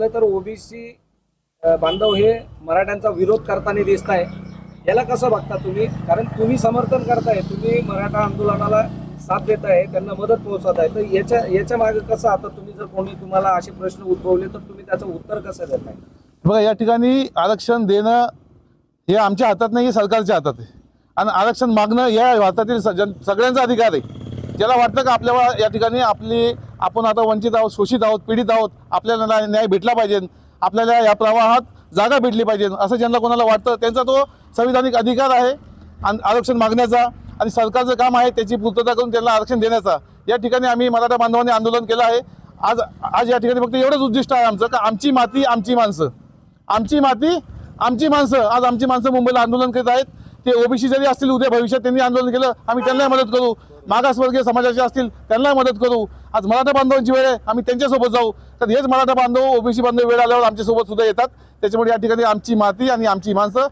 तर ओबीसी बांधव हे मराठ्यांचा विरोध करताना दिसत आहे. याला कसं बघता तुम्ही? कारण तुम्ही समर्थन करताय तुम्ही मराठा आंदोलनाला साथ देत आहे त्यांना मदत पोहोचवत आहे तर याच्या याच्या मागे कसं आता तुम्ही जर कोणी तुम्हाला असे प्रश्न उद्भवले तर तुम्ही त्याचं उत्तर कसं देताय? बघा या ठिकाणी आरक्षण देणं हे आमच्या हातात नाही हे सरकारच्या हातात आहे. आणि आरक्षण मागणं या भारतातील स- जन सगळ्यांचा अधिकार आहे. ज्याला वाटतं का आपल्याला या ठिकाणी आपली आपण आता वंचित आहोत शोषित आहोत पीडित आहोत आपल्याला न्याय भेटला पाहिजे. आपल्याला या प्रवाहात जागा भेटली पाहिजे. असं ज्यांना कोणाला वाटतं त्यांचा तो संविधानिक अधिकार आहे आरक्षण मागण्याचा आणि सरकारचं काम आहे त्याची पूर्तता करून त्यांना आरक्षण देण्याचा. या ठिकाणी आम्ही मराठा बांधवांनी आंदोलन केलं आहे. आज आज या ठिकाणी फक्त एवढंच उद्दिष्ट आहे आमचं का आमची माती आमची माणसं. आमची माती आमची माणसं. आज आमची माणसं मुंबईला आंदोलन करत आहेत. ते ओबीसी जरी असतील उद्या भविष्यात त्यांनी आंदोलन केलं आम्ही त्यांनाही मदत करू. मागासवर्गीय समाजाचे असतील त्यांनाही मदत करू. आज मराठा बांधवांची वेळ आहे आम्ही त्यांच्यासोबत जाऊ. तर हेच मराठा बांधव ओबीसी बांधव वेळ आल्यावर आमच्यासोबत सुद्धा येतात. त्याच्यामुळे या ठिकाणी आमची माती आणि आमची माणसं